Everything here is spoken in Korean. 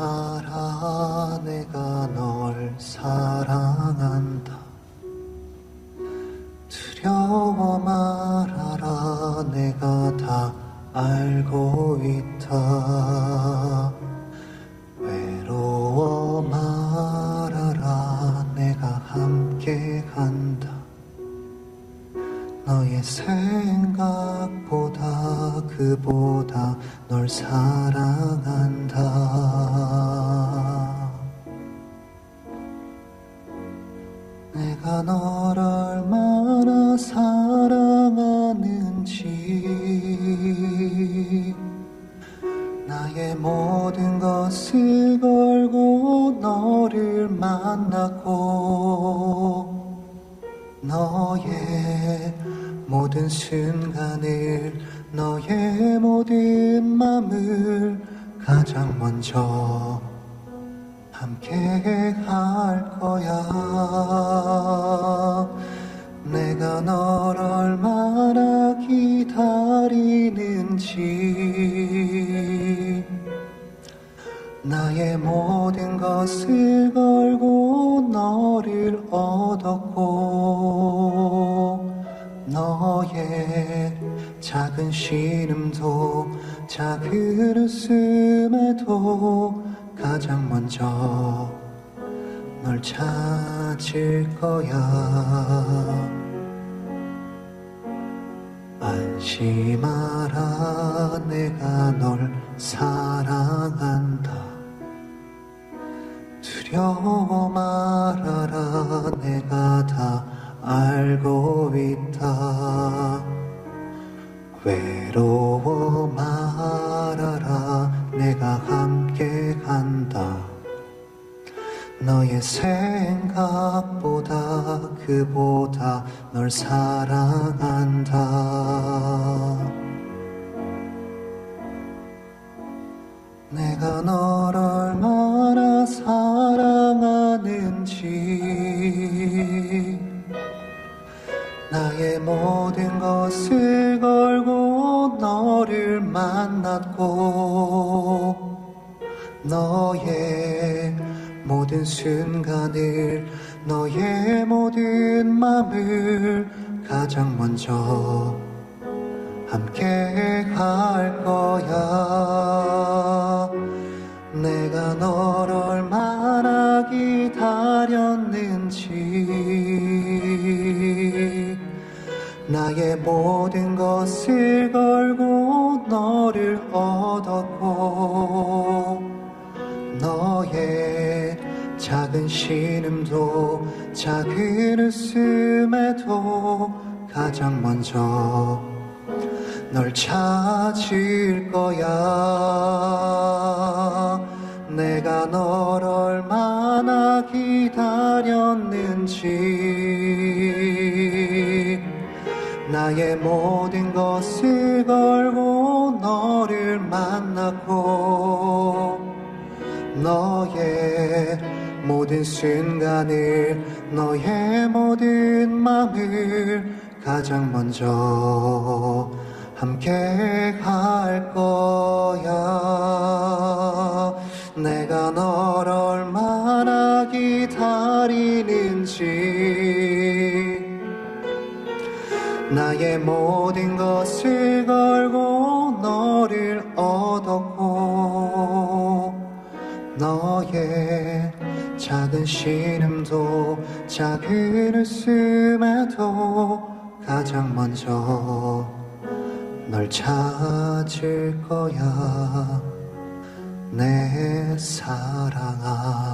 안심하라 내가 널 사랑한다. 두려워 말아라 내가 다 알고 있다. 외로워 말아라 내가 함께 간다. 너의 생각보다 그보다 널 사랑한다 만났고 너의 모든 순간을 너의 모든 맘을 가장 먼저 함께 할 거야. 내가 널 얼마나 기다리는지 나의 모든 것을 걸 너의 작은 신음도 작은 웃음에도 가장 먼저 널 찾을 거야. 안심하라 내가 널 사랑한다. 두려워 말아라 내가 함께 간다. 너의 생각보다 그보다 널 사랑한다. 내가 널 얼마나 사랑하는지 나의 모든 것을 걸고 너를 만났고 너의 모든 순간을 너의 모든 맘을 가장 먼저 함께 할 거야. 내가 널 얼마나 기다렸는지 나의 모든 작은 신음도 작은 웃음에도 가장 먼저 널 찾을 거야. 내가 널 얼마나 기다렸는지. 나의 모든 것을 걸고 너를 만났고 너의 모든 순간을 너의 모든 맘을 가장 먼저 함께 할 거야. 내가 널 얼마나 기다리는지. 나의 모든 것을 걸고 너를 얻었고 너의 작은 신음도 작은 웃음에도 가장 먼저 널 찾을 거야. 내 사랑아